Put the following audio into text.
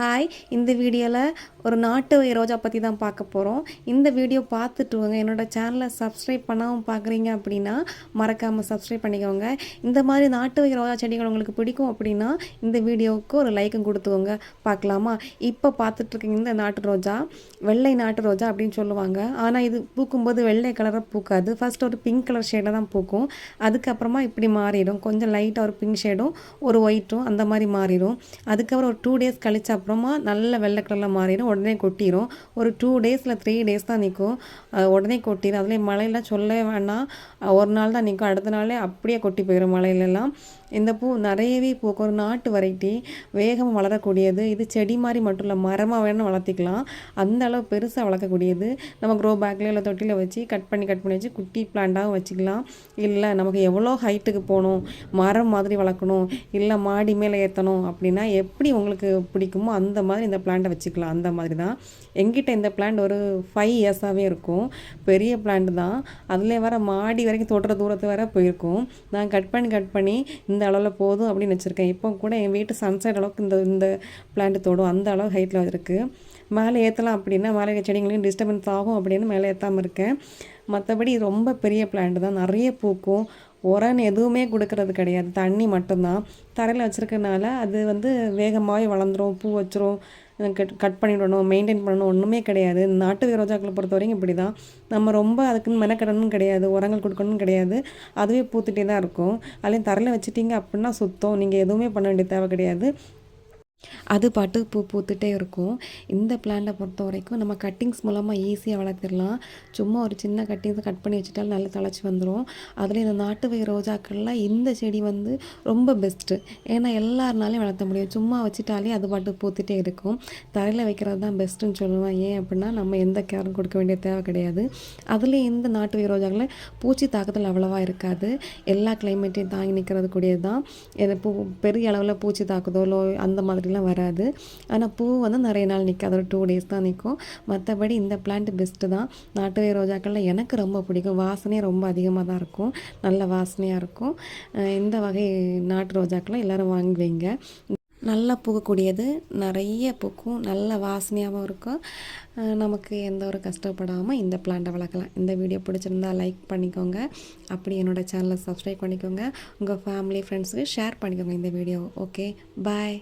Hi இந்த வீடியோவில் ஒரு நாட்டு வகை ரோஜா பற்றி தான் பார்க்க போகிறோம் இந்த வீடியோ பார்த்துட்டு வாங்க. என்னோட சேனலை சப்ஸ்கிரைப் பண்ணாமல் பார்க்குறீங்க அப்படின்னா மறக்காமல் சப்ஸ்கிரைப் பண்ணிக்கோங்க. இந்த மாதிரி நாட்டு வகை ரோஜா செடிகள் உங்களுக்கு பிடிக்கும் அப்படின்னா இந்த வீடியோவுக்கு ஒரு லைக்கும் கொடுத்துக்கோங்க பார்க்கலாமா? இப்போ பார்த்துட்ருக்கீங்க இந்த நாட்டு ரோஜா வெள்ளை நாட்டு ரோஜா அப்படின்னு சொல்லுவாங்க. ஆனால் இது பூக்கும்போது வெள்ளை கலராக பூக்காது. ஃபர்ஸ்ட் ஒரு பிங்க் கலர் ஷேடில் தான் பூக்கும். அதுக்கப்புறமா இப்படி மாறிடும். கொஞ்சம் லைட்டாக ஒரு பிங்க் ஷேடும் ஒரு ஒயிட்டும் அந்த மாதிரி மாறிடும். அதுக்கப்புறம் ஒரு டூ டேஸ் கழிச்சு அப்புறம் நல்ல வெள்ளை கலரில் மாறிடும் உடனே கொட்டிடும் ஒரு டூ டேஸில் த்ரீ டேஸ் தான் நிற்கும் உடனே கொட்டிடும் அதுலேயும் மழையெல்லாம் சொல்லவே வேணாம். ஒரு நாள் தான் நிற்கும் அடுத்த நாளே அப்படியே கொட்டி போயிடும் மழையிலெல்லாம். இந்த பூ நிறையவே பூக்கும் ஒரு நாட்டு வெரைட்டி வேகமாக வளரக்கூடியது. இது செடி மாதிரி மட்டும் இல்லை மரமாக வேணும் வளர்த்திக்கலாம். அந்த அளவு பெருசாக வளர்க்கக்கூடியது. நம்ம க்ரோ பேக்கில் இல்லை தொட்டியில் வச்சு கட் பண்ணி கட் பண்ணி வச்சு குட்டி பிளான்ட்டாகவும் வச்சுக்கலாம். இல்லை நமக்கு எவ்வளோ ஹைட்டுக்கு போகணும் மரம் மாதிரி வளர்க்கணும் இல்லை மாடி மேலே ஏற்றணும் அப்படின்னா எப்படி உங்களுக்கு பிடிக்குமோ அந்த மாதிரி இந்த பிளான்ட்டை வச்சுக்கலாம். அந்த மாதிரி தான். எங்கிட்ட இந்த பிளான்ட் ஒரு ஃபைவ் இயர்ஸாகவே இருக்கும். பெரிய பிளான்ட் தான். அதுலேயே வர மாடி வரைக்கும் தொடுற தூரத்து வர போயிருக்கும். நான் கட் பண்ணி கட் பண்ணி இந்த அளவில் போதும் அப்படின்னு வச்சுருக்கேன் இப்போ கூட என் வீட்டு சன்சைட் அளவுக்கு இந்த இந்த பிளான்ட் தொடும். அந்த அளவு ஹைட்டில் இருக்குது மேலே ஏற்றலாம் அப்படின்னா மேலே செடிங்களையும் டிஸ்டர்பன்ஸ் ஆகும் அப்படின்னு மேலே ஏற்றாமல் இருக்கேன். மற்றபடி ரொம்ப பெரிய பிளான்ட் தான். நிறைய பூக்கும். உரன்னு எதுவுமே கொடுக்கறது கிடையாது. தண்ணி மட்டும்தான். தரையில் வச்சுருக்கனால அது வந்து வேகமாகவே வளர்ந்துரும். பூ வச்சிரும். கட் கட் பண்ணிவிடணும் மெயின்டைன் பண்ணணும் ஒன்றுமே கிடையாது. நாட்டு ரோஜாக்களை பொறுத்த வரைக்கும் இப்படி தான் நம்ம ரொம்ப அதுக்குன்னு மெனக்கடணும் கிடையாது. உரங்கள் கொடுக்கணும் கிடையாது. அதுவே பூத்துட்டே தான் இருக்கும். அதுலேயும் தரையில் வச்சுட்டிங்க அப்படின்னா சுத்தம். நீங்கள் எதுவுமே பண்ண வேண்டிய தேவை கிடையாது. அது பாட்டு பூ பூத்துட்டே இருக்கும். இந்த பிளான்ட்டை பொறுத்த வரைக்கும் நம்ம கட்டிங்ஸ் மூலமாக ஈஸியாக வளர்த்திடலாம். சும்மா ஒரு சின்ன கட்டிங்ஸை கட் பண்ணி வச்சுட்டாலும் நல்லா தழைச்சி வந்துடும் அதில் இந்த நாட்டு வகை ரோஜாக்கள்லாம் இந்த செடி வந்து ரொம்ப பெஸ்ட்டு ஏன்னா எல்லாருனாலையும் வளர்த்த முடியும். சும்மா வச்சுட்டாலே அது பாட்டு பூத்துட்டே இருக்கும். தரையில் வைக்கிறது தான் பெஸ்ட்டுன்னு சொல்லுவேன். ஏன் அப்படின்னா நம்ம எந்த கேரும் கொடுக்க வேண்டிய தேவை கிடையாது. அதுலேயும் இந்த நாட்டு வகை ரோஜாக்களில் பூச்சி தாக்கத்தில் அவ்வளோவா இருக்காது. எல்லா கிளைமேட்டையும் தாங்கி நிற்கிறது கூடியது தான் பூ பெரிய அளவில் பூச்சி தாக்குதோ லோ அந்த மாதிரிலாம் வராது. ஆனால் பூ வந்து நிறைய நாள் நிற்காது ஒரு டூ டேஸ் தான் நிற்கும் மற்றபடி இந்த பிளான்ட் பெஸ்ட்டு தான். நாட்டு ரோஜாக்கள்லாம் ரோஜாக்களில் எனக்கு ரொம்ப பிடிக்கும். வாசனையே ரொம்ப அதிகமாக தான் இருக்கும். நல்ல வாசனையாக இருக்கும். இந்த வகை நாட்டு ரோஜாக்கள்லாம் எல்லோரும் வாங்கி வைங்க நல்லா பூக்கக்கூடியது. நிறைய பூக்கும். நல்ல வாசனையாகவும் இருக்கும். நமக்கு எந்த ஒரு கஷ்டப்படாமல் இந்த பிளான்ட்டை வளர்க்கலாம். இந்த வீடியோ பிடிச்சிருந்தா லைக் பண்ணிக்கோங்க. அப்படி என்னோட சேனலை சப்ஸ்கிரைப் பண்ணிக்கோங்க. உங்கள் ஃபேமிலி ஃப்ரெண்ட்ஸுக்கு ஷேர் பண்ணிக்கோங்க இந்த வீடியோ ஓகே பாய்